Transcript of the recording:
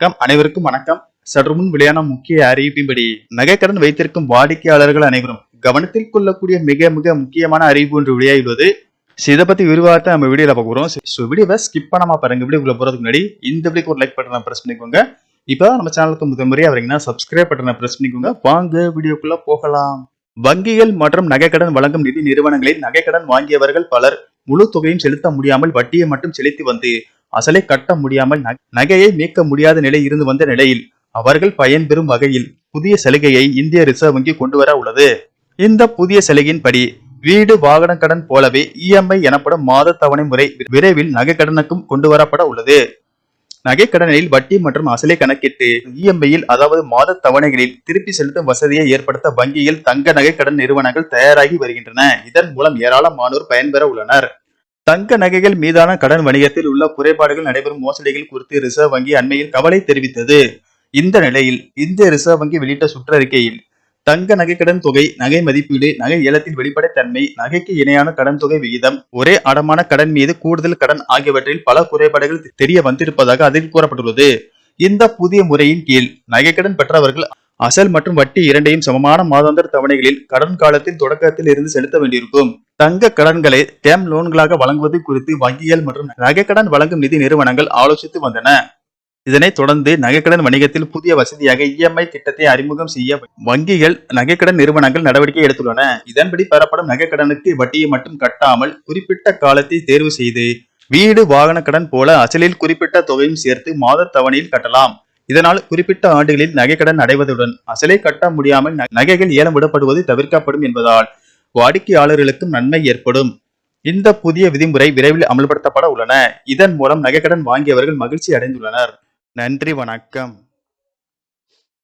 வணக்கம். அனைவருக்கும் வணக்கம். சற்று முன் வெளியான முக்கிய அறிவிப்பின்படி நகைக்கடன் வைத்திருக்கும் வாடிக்கையாளர்கள் அனைவரும் கவனத்தில் கொள்ளக்கூடிய மிக மிக முக்கியமான அறிவிப்பு ஒன்று வெளியாகியுள்ளது. So, இதை பத்தி விரிவாக நம்ம வீடியோல பார்க்க போறோம். ஸோ வீடியோவை ஸ்கிப் பண்ணாம பாருங்க. வீடியோக்குள்ள போறதுக்கு முன்னாடி இந்த வீடியோக்கு ஒரு லைக் பட்டனை பிரஸ் பண்ணிக்கோங்க. இப்போ நம்ம சேனலுக்கு முதல் முறையாக வரீங்கன்னா சப்ஸ்கிரைப் பட்டனை பிரஸ் பண்ணிக்கோங்க. வாங்க வீடியோக்குள்ள போகலாம். வங்கிகள் மற்றும் நகைக்கடன் வழங்கும் நிதி நிறுவனங்களில் நகைக்கடன் வாங்கியவர்கள் பலர் முழு தொகையும் செலுத்த முடியாமல் வட்டியை மட்டும் செலுத்தி வந்து அசலை கட்ட முடியாமல் நகையை மீட்க முடியாத நிலை இருந்து வந்த நிலையில் அவர்கள் பயன்பெறும் வகையில் புதிய சலுகையை இந்திய ரிசர்வ் வங்கி கொண்டு வர உள்ளது. இந்த புதிய சலுகையின்படி வீடு வாகன கடன் போலவே இஎம்ஐ எனப்படும் மாத தவணை முறை விரைவில் நகை கடனுக்கும் கொண்டு வரப்பட உள்ளது. நகை கடனில் வட்டி மற்றும் அசலை கணக்கிட்டு இஎம்ஐயில் அதாவது மாத தவணைகளில் திருப்பி செலுத்தும் வசதியை ஏற்படுத்த வங்கியில் தங்க நகை கடன் நிறுவனங்கள் தயாராகி வருகின்றன. இதன் மூலம் ஏராளமானோர் பயன்பெற உள்ளனர். தங்க நகைகள் மீதான கடன் வணிகத்தில் உள்ள குறைபாடுகள் நடைபெறும் மோசடிகள் குறித்து ரிசர்வ் வங்கி அண்மையில் கவலை தெரிவித்தது. இந்த நிலையில் இந்திய ரிசர்வ் வங்கி வெளியிட்ட சுற்றறிக்கையில் தங்க நகைக்கடன் தொகை நகை மதிப்பீடு நகை ஏலத்தின் வெளிப்படைத்தன்மை நகைக்கு இணையான கடன் தொகை விகிதம் ஒரே அடமான கடன் மீது கூடுதல் கடன் ஆகியவற்றில் பல குறைபாடுகள் தெரிய வந்திருப்பதாக அதில் கூறப்பட்டுள்ளது. இந்த புதிய முறையின் கீழ் நகைக்கடன் பெற்றவர்கள் அசல் மற்றும் வட்டி இரண்டையும் சமமான மாதாந்திர தவணைகளில் கடன் காலத்தில் தொடக்கத்தில் இருந்து செலுத்த வேண்டியிருக்கும். தங்க கடன்களை டேம் லோன்களாக வழங்குவது குறித்து வங்கிகள் மற்றும் நகைக்கடன் வழங்கும் நிதி நிறுவனங்கள் ஆலோசித்து வந்தன. இதனைத் தொடர்ந்து நகைக்கடன் வணிகத்தில் புதிய வசதியாக இஎம்ஐ திட்டத்தை அறிமுகம் செய்ய வங்கிகள் நகைக்கடன் நிறுவனங்கள் நடவடிக்கை எடுத்துள்ளன. இதன்படி பெறப்படும் நகைக்கடனுக்கு வட்டியை மட்டும் கட்டாமல் குறிப்பிட்ட காலத்தை தேர்வு செய்து வீடு வாகன கடன் போல அசலில் குறிப்பிட்ட தொகையும் சேர்த்து மாத தவணையில் கட்டலாம். இதனால் குறிப்பிட்ட ஆண்டுகளில் நகைக்கடன் அடைவதுடன் அசலை கட்ட முடியாமல் நகைகள் ஏலம் விடப்படுவது தவிர்க்கப்படும் என்பதால் வாடிக்கையாளர்களுக்கும் நன்மை ஏற்படும். இந்த புதிய விதிமுறை விரைவில் அமல்படுத்தப்பட உள்ளன. இதன் மூலம் நகைக்கடன் வாங்கியவர்கள் மகிழ்ச்சி அடைந்துள்ளனர். நன்றி வணக்கம்.